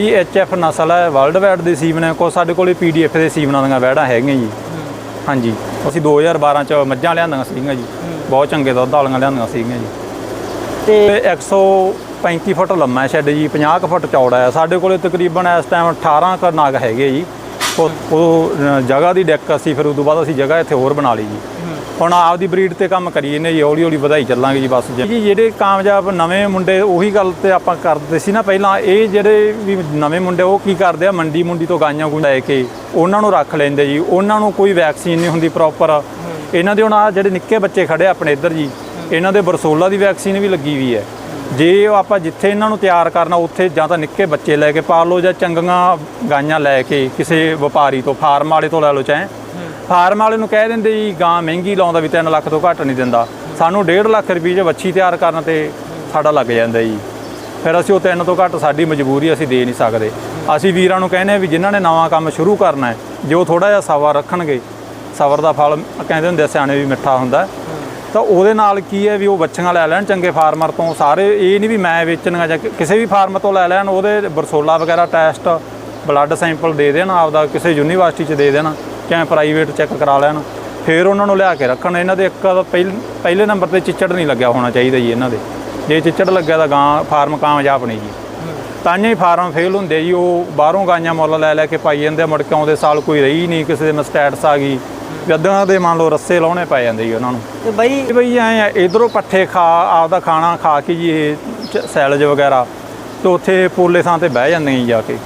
ਜੀ ਐਚਐਫ ਨਸਲ ਹੈ ਵਰਲਡ ਵਾਈਡ ਦੇ ਸੀਮਨ ਹੈ ਕੋ ਸਾਡੇ ਕੋਲੇ ਪੀਡੀਐਫ ਦੇ ਸੀਮਨਾਂ ਦੀਆਂ ਵੈੜਾਂ ਹੈਗੀਆਂ ਜੀ। ਹਾਂਜੀ ਅਸੀਂ 2012 ਚ ਮੱਝਾਂ ਲਿਆਂਦੀਆਂ ਸੀਗੀਆਂ ਜੀ ਬਹੁਤ ਚੰਗੇ ਦੁੱਧ ਵਾਲੀਆਂ ਲਿਆਂਦੀਆਂ ਸੀਗੀਆਂ ਜੀ। ਤੇ ਤੇ 135 ਫੁੱਟ ਲੰਮਾ ਸ਼ੈੱਡ ਜੀ 50 ਕੁ ਫੁੱਟ ਚੌੜਾ ਹੈ। ਸਾਡੇ ਕੋਲੇ ਤਕਰੀਬਨ ਇਸ ਟਾਈਮ 18 ਕੁ ਨਾਗ ਹੈਗੇ ਜੀ। ਉਹ ਜਗ੍ਹਾ ਦੀ ਡੈਕ ਅਸੀਂ ਫਿਰ ਉਦੋਂ ਬਾਅਦ ਅਸੀਂ ਜਗ੍ਹਾ ਇੱਥੇ ਹੋਰ ਬਣਾ ਲਈ ਜੀ। ਹੁਣ ਆਪਦੀ ਬਰੀਡ ਤੇ ਕੰਮ ਕਰੀਏ ਨੇ ਜੀ ਹੌਲੀ ਹੌਲੀ ਵਧਾਈ ਚੱਲਾਂਗੇ ਜੀ ਬਸ ਜੀ। ਜਿਹੜੇ ਕਾਮਯਾਬ ਨਵੇਂ ਮੁੰਡੇ, ਉਹੀ ਗੱਲ ਤੇ ਆਪਾਂ ਕਰਦੇ ਸੀ ਨਾ ਪਹਿਲਾਂ, ਇਹ ਜਿਹੜੇ ਵੀ ਨਵੇਂ ਮੁੰਡੇ, ਉਹ ਕੀ ਕਰਦੇ ਆ, ਮੰਡੀ ਮੁੰਡੀ ਤੋਂ ਗਾਈਆਂ ਗੁੰ ਲੈ ਕੇ ਉਹਨਾਂ ਨੂੰ ਰੱਖ ਲੈਂਦੇ ਜੀ। ਉਹਨਾਂ ਨੂੰ ਕੋਈ ਵੈਕਸੀਨ ਨਹੀਂ ਹੁੰਦੀ ਪ੍ਰੋਪਰ ਇਹਨਾਂ ਦੇ ਹੁਣ ਆਹ ਜਿਹੜੇ ਨਿੱਕੇ ਬੱਚੇ ਖੜੇ ਆਪਣੇ ਇੱਧਰ ਜੀ, ਇਹਨਾਂ ਦੇ ਬਰਸੋਲਾ ਦੀ ਵੈਕਸੀਨ ਵੀ ਲੱਗੀ ਹੋਈ ਹੈ। ਜੇ ਉਹ ਆਪਾਂ ਜਿੱਥੇ ਇਹਨਾਂ ਨੂੰ ਤਿਆਰ ਕਰਨਾ, ਉੱਥੇ ਜਾਂ ਤਾਂ ਨਿੱਕੇ ਬੱਚੇ ਲੈ ਕੇ ਪਾਲ ਲਓ ਜਾਂ ਚੰਗੀਆਂ ਗਾਈਆਂ ਲੈ ਕੇ ਕਿਸੇ ਵਪਾਰੀ ਤੋਂ, ਫਾਰਮ ਵਾਲੇ ਤੋਂ ਲੈ ਲਓ ਚਾਹੇ। ਫਾਰਮ ਵਾਲੇ ਨੂੰ ਕਹਿ ਦਿੰਦੇ ਜੀ, ਗਾਂ ਮਹਿੰਗੀ ਲਾਉਂਦਾ ਵੀ 3 ਲੱਖ ਤੋਂ ਘੱਟ ਨਹੀਂ ਦਿੰਦਾ। ਸਾਨੂੰ 1.5 ਲੱਖ ਰੁਪਏ 'ਚ ਵੱਛੀ ਤਿਆਰ ਕਰਨ ਤੇ ਸਾਡਾ ਲੱਗ ਜਾਂਦਾ ਜੀ। ਫਿਰ ਅਸੀਂ ਉਹ ਤਿੰਨ ਤੋਂ ਘੱਟ ਸਾਡੀ ਮਜਬੂਰੀ ਅਸੀਂ ਦੇ ਨਹੀਂ ਸਕਦੇ। ਅਸੀਂ ਵੀਰਾਂ ਨੂੰ ਕਹਿੰਦੇ ਆ ਵੀ ਜਿਨ੍ਹਾਂ ਨੇ ਨਵਾਂ ਕੰਮ ਸ਼ੁਰੂ ਕਰਨਾ ਹੈ, ਜੋ ਥੋੜਾ ਜਿਹਾ ਸਬਰ ਰੱਖਣਗੇ ਸਬਰ ਦਾ ਫਲ ਕਹਿੰਦੇ ਹੁੰਦੇ ਸਿਆਣੇ ਵੀ ਮਿੱਠਾ ਹੁੰਦਾ। ਤਾਂ ਉਹਦੇ ਨਾਲ ਕੀ ਹੈ ਵੀ ਉਹ ਬੱਚੀਆਂ ਲੈ ਲੈਣ ਚੰਗੇ ਫਾਰਮਰ ਤੋਂ। ਸਾਰੇ ਇਹ ਨਹੀਂ ਵੀ ਮੈਂ ਵੇਚਣਗਾ ਜਾਂ ਕਿਸੇ ਵੀ ਫਾਰਮ ਤੋਂ ਲੈ ਲੈਣ, ਉਹਦੇ ਬਰਸੋਲਾ ਵਗੈਰਾ ਟੈਸਟ, ਬਲੱਡ ਸੈਂਪਲ ਦੇ ਦੇਣ, ਆਪਦਾ ਕਿਸੇ ਯੂਨੀਵਰਸਿਟੀ 'ਚ ਦੇ ਦੇਣ। ਚਾਹੇ ਪ੍ਰਾਈਵੇਟ ਚੈੱਕ ਕਰਾ ਲੈਣ ਫਿਰ ਉਹਨਾਂ ਨੂੰ ਲਿਆ ਕੇ ਰੱਖਣ। ਇਹਨਾਂ ਦੇ ਇੱਕ ਤਾਂ ਪਹਿਲ- ਨੰਬਰ ਤੇ ਚਿੱਚੜ ਨਹੀਂ ਲੱਗਿਆ ਹੋਣਾ ਚਾਹੀਦਾ ਜੀ ਇਹਨਾਂ ਦੇ। ਜੇ ਚਿੱਚੜ ਲੱਗਿਆ ਤਾਂ ਗਾਂ ਫਾਰਮ ਕਾਮਯਾਬ ਨਹੀਂ ਜੀ। ਤਾਂਹੀਓ ਹੀ ਫਾਰਮ ਫੇਲ ਹੁੰਦੇ ਜੀ ਉਹ ਬਾਹਰੋਂ ਗਾਈਆਂ ਮੁੱਲ ਲੈ ਲੈ ਕੇ ਪਾਈ ਜਾਂਦੇ ਮੁੜ ਕੇ ਆਉਂਦੇ ਸਾਲ ਕੋਈ ਰਹੀ ਨਹੀਂ ਕਿਸੇ ਦੇ ਮਸਟੈਟਸ ਆ ਗਈ। ਜਦਾਂ ਦੇ ਮੰਨ ਲਓ ਰੱਸੇ ਲਾਉਣੇ ਪੈ ਜਾਂਦੇ ਜੀ ਉਹਨਾਂ ਨੂੰ। ਤੇ ਬਾਈ ਬਈ ਐ ਇਧਰੋਂ ਪੱਠੇ ਖਾ ਆਪਦਾ ਖਾਣਾ ਖਾ ਕੇ ਜੀ ਇਹ ਸੈਲਜ ਵਗੈਰਾ ਤੇ ਉੱਥੇ ਪੋਲੇ ਥਾਂ ਤੇ ਬਹਿ ਜਾਂਦੀਆਂ ਜੀ ਜਾ ਕੇ।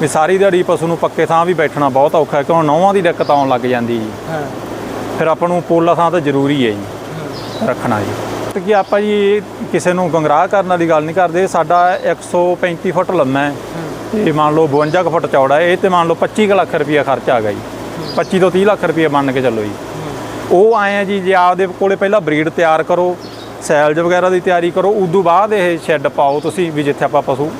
ਵੀ ਸਾਰੀ ਦਿਹਾੜੀ ਪਸ਼ੂ ਨੂੰ ਪੱਕੇ ਥਾਂ ਵੀ ਬੈਠਣਾ ਬਹੁਤ ਔਖਾ ਹੈ ਕਿਉਂ ਨੌਵਾਂ ਦੀ ਦਿੱਕਤ ਆਉਣ ਲੱਗ ਜਾਂਦੀ ਜੀ। ਹਾਂ। ਫਿਰ ਆਪਾਂ ਨੂੰ ਪੋਲਾ ਥਾਂ ਤਾਂ ਜ਼ਰੂਰੀ ਹੈ ਜੀ ਰੱਖਣਾ ਜੀ। ਤੇ ਕੀ ਆਪਾਂ ਜੀ ਕਿਸੇ ਨੂੰ ਗੰਗਰਾਹ ਕਰਨ ਵਾਲੀ ਗੱਲ ਨਹੀਂ ਕਰਦੇ ਸਾਡਾ 135 ਫੁੱਟ ਲੰਮਾ ਹੈ। ਤੇ ਮੰਨ ਲਓ 52 ਕੁ ਫੁੱਟ ਚੌੜਾ ਹੈ ਇਹ ਤੇ ਮੰਨ ਲਓ 25 ਕੁ ਲੱਖ ਰੁਪਈਆ ਖਰਚ ਆ ਗਿਆ ਜੀ। 25 ਤੋਂ 30 ਲੱਖ ਰੁਪਈਆ ਮੰਨ ਕੇ ਚੱਲੋ ਜੀ। ਉਹ ਆਏ ਆ ਜੀ ਜੇ ਆਪਦੇ ਕੋਲੇ ਪਹਿਲਾਂ ਬਰੀਡ ਤਿਆਰ ਕਰੋ ਸੈਲਜ ਵਗੈਰਾ ਦੀ ਤਿਆਰੀ ਕਰੋ ਉਦੋਂ ਬਾਅਦ ਇਹ ਸ਼ੈੱਡ ਪਾਓ ਤੁਸੀਂ ਵੀ ਜਿੱਥੇ ਆਪਾਂ ਪਸ਼ੂ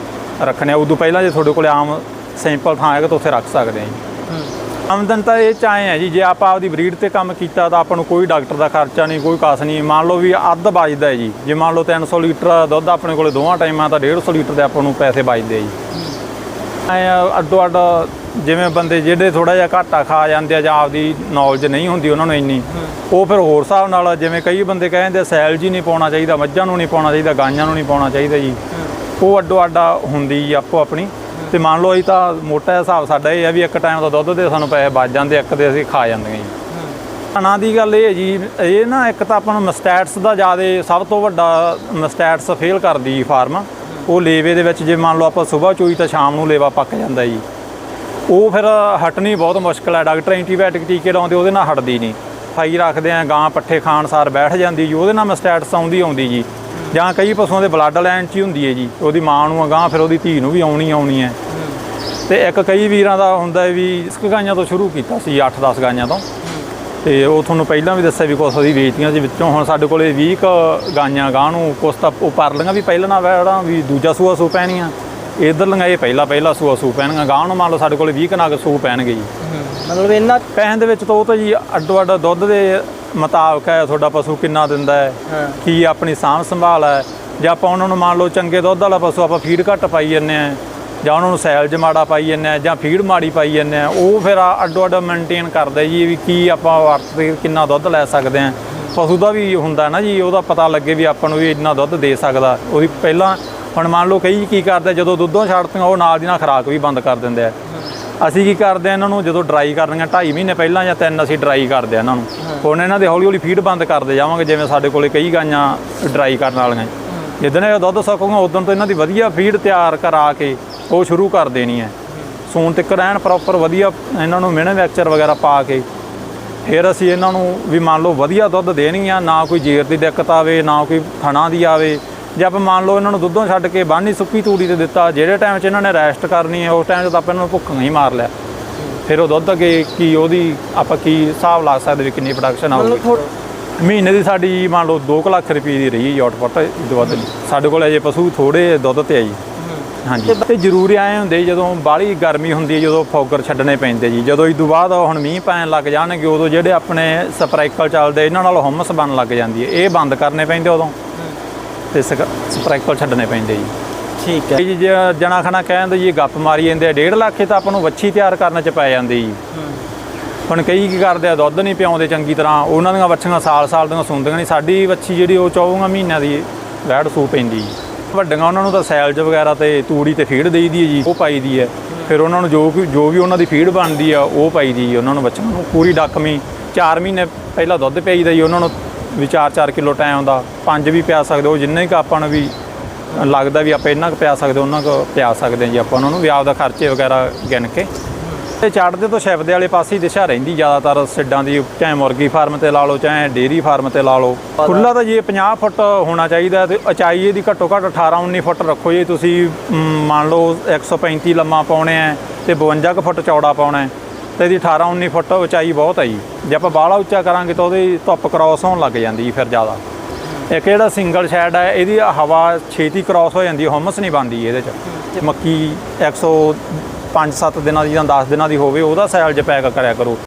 ਰੱਖਣੇ ਆ। ਉਦੋਂ ਪਹਿਲਾਂ ਜੇ ਤੁਹਾਡੇ ਕੋਲੇ ਆਮ ਸਿੰਪਲ ਥਾਂ ਹੈਗਾ ਤਾਂ ਉੱਥੇ ਰੱਖ ਸਕਦੇ ਆ ਜੀ। ਆਮਦਨ ਤਾਂ ਇਹ ਚਾਹੇ ਹੈ ਜੀ, ਜੇ ਆਪਾਂ ਆਪਦੀ ਬਰੀਡ ਤੇ ਕੰਮ ਕੀਤਾ ਤਾਂ ਆਪਾਂ ਨੂੰ ਕੋਈ ਡਾਕਟਰ ਦਾ ਖਰਚਾ ਨਹੀਂ, ਕੋਈ ਕਾਸ ਨਹੀਂ। ਮੰਨ ਲਓ ਵੀ ਅੱਧ ਬਚਦਾ ਹੈ ਜੀ। ਜੇ ਮੰਨ ਲਓ 300 ਲੀਟਰ ਦੁੱਧ ਆਪਣੇ ਕੋਲੇ ਦੋਵਾਂ ਟਾਈਮਾਂ ਤਾਂ 150 ਲੀਟਰ ਦੇ ਆਪਾਂ ਨੂੰ ਪੈਸੇ ਬਚਦੇ ਆ ਜੀ। ਐ ਅੱਡੋ ਅੱਡ ਜਿਵੇਂ ਬੰਦੇ ਜਿਹੜੇ ਥੋੜਾ ਜਿਹਾ ਘਾਟਾ ਖਾ ਜਾਂਦੇ ਆ ਜਾਂ ਆਪਦੀ ਨੌਲੇਜ ਨਹੀਂ ਹੁੰਦੀ ਉਹਨਾਂ ਨੂੰ ਇੰਨੀ, ਉਹ ਫਿਰ ਹੋਰ ਹਿਸਾਬ ਨਾਲ ਜਿਵੇਂ ਕਈ ਬੰਦੇ ਕਹਿੰਦੇ ਸੈਲ ਜੀ ਨਹੀਂ ਪਾਉਣਾ ਚਾਹੀਦਾ, ਮੱਝਾਂ ਨੂੰ ਨਹੀਂ ਪਾਉਣਾ ਚਾਹੀਦਾ ਗਾਈਆਂ ਨੂੰ ਨਹੀਂ ਪਾਉਣਾ ਚਾਹੀਦਾ ਜੀ। ਉਹ ਅੱਡੋ ਅੱਡਾ ਹੁੰਦੀ ਜੀ ਆਪੋ ਆਪਣੀ। ਤੇ ਮੰਨ ਲਓ ਅਸੀਂ ਤਾਂ ਮੋਟਾ ਹਿਸਾਬ ਸਾਡਾ ਇਹ ਹੈ ਵੀ ਇੱਕ ਟਾਈਮ ਦਾ ਦੁੱਧ ਦੇ ਸਾਨੂੰ ਪੈਸੇ ਬਚ ਜਾਂਦੇ, ਇੱਕ ਦੇ ਅਸੀਂ ਖਾ ਜਾਂਦੇ ਜੀ। ਖਾਣਾ ਦੀ ਗੱਲ ਇਹ ਹੈ ਜੀ, ਇਹ ਨਾ ਇੱਕ ਤਾਂ ਆਪਾਂ ਨੂੰ ਮਸਟੈਟਸ ਦਾ ਜ਼ਿਆਦਾ ਸਭ ਤੋਂ ਵੱਡਾ ਮਸਟੈਟਸ ਫੇਲ ਕਰਦੀ ਜੀ ਫਾਰਮ ਉਹ ਲੇਵੇ ਦੇ ਵਿੱਚ ਜੇ ਮੰਨ ਲਓ ਆਪਾਂ ਸਵੇਰ ਚੋਈ ਤਾਂ ਸ਼ਾਮ ਨੂੰ ਲੇਵਾ ਪੱਕ ਜਾਂਦਾ ਜੀ। ਉਹ ਫਿਰ ਹਟਣੀ ਬਹੁਤ ਮੁਸ਼ਕਲ ਹੈ, ਡਾਕਟਰ ਐਂਟੀਬਾਇਓਟਿਕ ਟੀਕੇ ਲਾਉਂਦੇ ਉਹਦੇ ਨਾਲ ਹਟਦੀ ਨਹੀਂ। ਫਾਈ ਰੱਖਦੇ ਆ, ਗਾਂ ਪੱਠੇ ਖਾਣ ਸਾਰ ਬੈਠ ਜਾਂਦੀ ਜੀ, ਉਹਦੇ ਨਾਲ ਮਸਟੈਟਸ ਆਉਂਦੀ ਆਉਂਦੀ ਜੀ। ਜਾਂ ਕਈ ਪਸ਼ੂਆਂ ਦੇ ਬਲੱਡ ਲਾਈਨ 'ਚ ਹੀ ਹੁੰਦੀ ਹੈ ਜੀ। ਉਹਦੀ ਮਾਂ ਨੂੰ ਗਾਂ ਫਿਰ ਉਹਦੀ ਧੀ ਨੂੰ ਵੀ ਆਉਣੀ ਆਉਣੀ ਹੈ। ਤੇ ਇੱਕ ਕਈ ਵੀਰਾਂ ਦਾ ਹੁੰਦਾ ਹੈ ਵੀ ਇਸ ਗਾਈਆਂ ਤੋਂ ਸ਼ੁਰੂ ਕੀਤਾ ਸੀ 8-10 ਗਾਈਆਂ ਤੋਂ। ਤੇ ਉਹ ਤੁਹਾਨੂੰ ਪਹਿਲਾਂ ਵੀ ਦੱਸਿਆ ਵੀ ਕੁਛ ਅਸੀਂ ਵੇਚਤੀਆਂ ਸੀ ਵਿੱਚੋਂ। ਹੁਣ ਸਾਡੇ ਕੋਲੇ 20 ਕ ਗਾਈਆਂ ਗਾਂ ਨੂੰ ਕੁਛ ਤਾਂ ਉਹ ਪਰ ਲਈਆਂ ਵੀ ਪਹਿਲਾਂ ਨਾ ਵੈੜਾਂ ਵੀ ਦੂਜਾ ਸੂਆ ਸੂ ਪੈਣੀਆਂ। ਇਧਰ ਲਈਆਂ ਇਹ ਪਹਿਲਾ ਪਹਿਲਾ ਸੂਆ ਸੂ ਪੈਣੀਆਂ ਗਾਂ ਨੂੰ ਮੰਨ ਲਓ ਸਾਡੇ ਕੋਲੇ 20 ਕ ਨਾਗ ਸੂ ਪੈਣਗੇ ਜੀ। ਮਤਲਬ ਇਹਨਾਂ ਪੈਣ ਦੇ ਵਿੱਚ ਤਾਂ ਉਹ ਤਾਂ ਜੀ ਅੱਡੋ ਅੱਡ ਦੁੱਧ ਦੇ ਮੁਤਾਬਕ ਹੈ ਤੁਹਾਡਾ ਪਸ਼ੂ ਕਿੰਨਾ ਦਿੰਦਾ ਹੈ ਕੀ ਆਪਣੀ ਸਾਂਭ ਸੰਭਾਲ ਹੈ ਜੇ ਆਪਾਂ ਉਹਨਾਂ ਨੂੰ ਮੰਨ ਲਓ ਚੰਗੇ ਦੁੱਧ ਵਾਲਾ ਪਸ਼ੂ ਆਪਾਂ ਫੀਡ ਘੱਟ ਪਾਈ ਜੰਨੇ ਆ ਜਾਂ ਉਹਨਾਂ ਨੂੰ ਸੈਲਜ ਮਾੜਾ ਪਾਈ ਜੰਨੇ ਆ ਜਾਂ ਫੀਡ ਮਾੜੀ ਪਾਈ ਜੰਨੇ ਆ ਉਹ ਫਿਰ ਅੱਡੋ ਅੱਡ ਮੇਨਟੇਨ ਕਰਦਾ ਜੀ ਵੀ ਕੀ ਆਪਾਂ ਵਰਤ ਕਿੰਨਾ ਦੁੱਧ ਲੈ ਸਕਦੇ ਆ ਪਸ਼ੂ ਦਾ ਵੀ ਹੁੰਦਾ ਨਾ ਜੀ ਉਹਦਾ ਪਤਾ ਲੱਗੇ ਵੀ ਆਪਾਂ ਨੂੰ ਵੀ ਇੰਨਾ ਦੁੱਧ ਦੇ ਸਕਦਾ। ਉਹਦੀ ਪਹਿਲਾਂ ਹੁਣ ਮੰਨ ਲਓ ਕਈ ਕੀ ਕਰਦੇ ਜਦੋਂ ਦੁੱਧੋਂ ਛੱਡਦੀਆਂ ਉਹ ਨਾਲ ਦੀ ਨਾਲ ਖੁਰਾਕ ਵੀ ਬੰਦ ਕਰ ਦਿੰਦੇ ਆ। ਅਸੀਂ ਕੀ ਕਰਦੇ ਆ ਇਹਨਾਂ ਨੂੰ ਜਦੋਂ ਡਰਾਈ ਕਰਨੀਆਂ 2.5 ਮਹੀਨੇ ਪਹਿਲਾਂ ਜਾਂ 3 ਅਸੀਂ ਡਰਾਈ ਕਰਦੇ ਆ ਇਹਨਾਂ ਨੂੰ। ਹੁਣ ਇਹਨਾਂ ਦੇ ਹੌਲੀ ਹੌਲੀ ਫੀਡ ਬੰਦ ਕਰਦੇ ਜਾਵਾਂਗੇ, ਜਿਵੇਂ ਸਾਡੇ ਕੋਲੇ ਕਈ ਗਾਈਆਂ ਡਰਾਈ ਕਰਨ ਵਾਲੀਆਂ। ਜਿੱਦਣ ਇਹ ਦੁੱਧ ਸਕੂਗਾ, ਉਦੋਂ ਤੋਂ ਇਹਨਾਂ ਦੀ ਵਧੀਆ ਫੀਡ ਤਿਆਰ ਕਰਾ ਕੇ ਉਹ ਸ਼ੁਰੂ ਕਰ ਦੇਣੀ ਹੈ। ਸੂਣ ਤੱਕ ਰਹਿਣ ਪ੍ਰੋਪਰ ਵਧੀਆ ਇਹਨਾਂ ਨੂੰ ਮੈਨੂਫੈਕਚਰ ਵਗੈਰਾ ਪਾ ਕੇ, ਫਿਰ ਅਸੀਂ ਇਹਨਾਂ ਨੂੰ ਵੀ ਮੰਨ ਲਓ ਵਧੀਆ ਦੁੱਧ ਦੇਣਗੀਆਂ ਨਾ ਕੋਈ ਜੇਰ ਦੀ ਦਿੱਕਤ ਆਵੇ, ਨਾ ਕੋਈ ਥਣਾ ਦੀ ਆਵੇ। ਜੇ ਆਪਾਂ ਮੰਨ ਲਓ ਇਹਨਾਂ ਨੂੰ ਦੁੱਧੋਂ ਛੱਡ ਕੇ ਬਾਹਨੀ ਸੁੱਕੀ ਤੂੜੀ ਤੇ ਦਿੱਤਾ, ਜਿਹੜੇ ਟਾਈਮ 'ਚ ਇਹਨਾਂ ਨੇ ਰੈਸਟ ਕਰਨੀ ਹੈ, ਉਸ ਟਾਈਮ 'ਚ ਤਾਂ ਆਪਾਂ ਇਹਨਾਂ ਨੂੰ ਭੁੱਖਾਂ ਹੀ ਮਾਰ ਲਿਆ। ਫਿਰ ਉਹ ਦੁੱਧ ਅੱਗੇ ਕੀ ਉਹਦੀ ਆਪਾਂ ਕੀ ਹਿਸਾਬ ਲਾ ਸਕਦੇ ਵੀ ਕਿੰਨੀ ਪ੍ਰੋਡਕਸ਼ਨ ਆਊਗੀ? ਮਹੀਨੇ ਦੀ ਸਾਡੀ ਮੰਨ ਲਓ 2 ਲੱਖ ਰੁਪਏ ਦੀ ਰਹੀ ਹੈ ਆਊਟਪੁੱਟ ਵੱਧ ਨਹੀਂ ਸਾਡੇ ਕੋਲ ਅਜੇ ਪਸ਼ੂ ਥੋੜੇ ਦੁੱਧ ਤੇ ਆ ਜੀ। ਹਾਂਜੀ। ਤੇ ਜ਼ਰੂਰੀ ਆਏ ਹੁੰਦੇ ਜਦੋਂ ਬਾਹਲੀ ਗਰਮੀ ਹੁੰਦੀ ਹੈ ਜਦੋਂ ਫੋਗਰ ਛੱਡਣੇ ਪੈਂਦੇ ਜੀ। ਜਦੋਂ ਇਸ ਤੋਂ ਬਾਅਦ ਹੁਣ ਮੀਂਹ ਪੈਣ ਲੱਗ ਜਾਣਗੇ ਉਦੋਂ ਜਿਹੜੇ ਆਪਣੇ ਸਪਰਾਈਕਲ ਚੱਲਦੇ ਇਹਨਾਂ ਨਾਲ ਹਮਸ ਬਣਨ ਲੱਗ ਜਾਂਦੀ ਹੈ। ਇਹ ਬੰਦ ਕਰਨੇ ਪੈਂਦੇ ਉਦੋਂ। ਤੇ ਸਪਰਾਈਕਲ ਛੱਡਣੇ ਪੈਂਦੇ ਜੀ। ਠੀਕ ਹੈ। ਜੀ ਜੇ ਜਣਾ ਖਣਾ ਕਹਿੰਦੇ ਜੀ ਗੱਪ ਮਾਰੀ ਜਾਂਦੇ ਆ 1.5 ਲੱਖ ਇਹ ਤਾਂ ਆਪਾਂ ਨੂੰ ਵੱਛੀ ਤਿਆਰ ਕਰਨ ਚ ਪੈ ਜਾਂਦੀ ਜੀ। ਹੁਣ ਕਈ ਕੀ ਕਰਦੇ ਆ, ਦੁੱਧ ਨਹੀਂ ਪਿਆਉਂਦੇ ਚੰਗੀ ਤਰ੍ਹਾਂ, ਉਹਨਾਂ ਦੀਆਂ ਵੱਛੀਆਂ ਸਾਲ-ਸਾਲ ਦੀਆਂ ਸੁੰਦੀਆਂ ਨਹੀਂ। ਸਾਡੀ ਵੱਛੀ ਜਿਹੜੀ ਉਹ 24 ਮਹੀਨਿਆਂ ਦੀ ਵੈੜ ਸੂ ਪੈਂਦੀ ਜੀ। ਵੱਡੀਆਂ ਉਹਨਾਂ ਨੂੰ ਤਾਂ ਸੈਲਜ ਵਗੈਰਾ ਤੇ ਤੂੜੀ ਤੇ ਫੀਡ ਦੇਈਦੀ ਹੈ ਜੀ, ਉਹ ਪਾਈਦੀ ਹੈ। ਫਿਰ ਉਹਨਾਂ ਨੂੰ ਜੋ ਵੀ ਜੋ ਵੀ ਉਹਨਾਂ ਦੀ ਫੀਡ ਬਣਦੀ ਆ, ਉਹ ਪਾਈਦੀ ਜੀ। ਉਹਨਾਂ ਨੂੰ ਬੱਚਿਆਂ ਨੂੰ ਪੂਰੀ ਡੱਕਵੀਂ 4 ਮਹੀਨੇ ਪਹਿਲਾਂ ਦੁੱਧ ਪਿਆਈਦਾ ਜੀ। ਉਹਨਾਂ ਨੂੰ ਵੀ 4-4 ਕਿਲੋ ਟਾਈਮ ਦਾ, ਪੰਜ ਵੀ ਪਿਆ ਸਕਦੇ, ਉਹ ਜਿੰਨੇ ਕੁ ਆਪਾਂ ਨੂੰ ਵੀ ਲੱਗਦਾ ਵੀ ਆਪਾਂ ਇੰਨਾ ਕੁ ਪਿਆ ਸਕਦੇ ਉਹਨਾਂ ਕੁ ਪਿਆ ਸਕਦੇ ਜੀ ਆਪਾਂ ਉਹਨਾਂ ਨੂੰ ਵੀ ਆਪਦਾ ਖਰਚੇ ਵਗੈਰਾ ਗਿਣ ਕੇ। ਤੇ ਚੜ੍ਹਦੇ ਤੋਂ ਸ਼ਿਫਦੇ ਵਾਲੇ ਪਾਸੇ ਹੀ ਦਿਸ਼ਾ ਰਹਿੰਦੀ ਜ਼ਿਆਦਾਤਰ ਸਿੱਡਾਂ ਦੀ ਚਾਹੇ ਮੁਰਗੀ ਫਾਰਮ ਤੇ ਲਾ ਲਓ ਚਾਹੇ ਡੇਰੀ ਫਾਰਮ ਤੇ ਲਾ ਲਓ। ਖੁੱਲਾ ਤਾਂ ਜੀ ਇਹ 50 ਫੁੱਟ ਹੋਣਾ ਚਾਹੀਦਾ ਤੇ ਉਚਾਈ ਇਹਦੀ ਘੱਟੋ ਘੱਟ 18 19 ਫੁੱਟ ਰੱਖੋ ਜੀ। ਤੁਸੀਂ ਮੰਨ ਲਓ 135 ਲੰਮਾ ਪਾਉਣੇ ਆ ਤੇ 52 ਕੁ ਫੁੱਟ ਚੌੜਾ ਪਾਉਣਾ ਤੇ ਇਹਦੀ 18 19 ਫੁੱਟ ਉਚਾਈ ਬਹੁਤ ਹੈ ਜੀ। ਜੇ ਆਪਾਂ ਬਾਹਲਾ ਉੱਚਾ ਕਰਾਂਗੇ ਤਾਂ ਉਹਦੀ ਧੁੱਪ ਕ੍ਰਾਸ ਹੋਣ ਲੱਗ ਜਾਂਦੀ ਜੀ ਫਿਰ ਜ਼ਿਆਦਾ। ਇੱਕ ਜਿਹੜਾ ਸਿੰਗਲ ਸ਼ੈਡ ਹੈ ਇਹਦੀ ਹਵਾ ਛੇਤੀ ਕ੍ਰਾਸ ਹੋ ਜਾਂਦੀ ਹੈ, ਹਮਸ ਨਹੀਂ ਬਣਦੀ ਇਹਦੇ ਚ। ਮੱਕੀ 105 7 ਦਿਨਾਂ ਦੀ ਜਾਂ 10 ਦਿਨਾਂ ਦੀ ਹੋਵੇ, ਉਹਦਾ ਸੈਲਜ ਪੈਕ ਕਰਿਆ ਕਰੋ।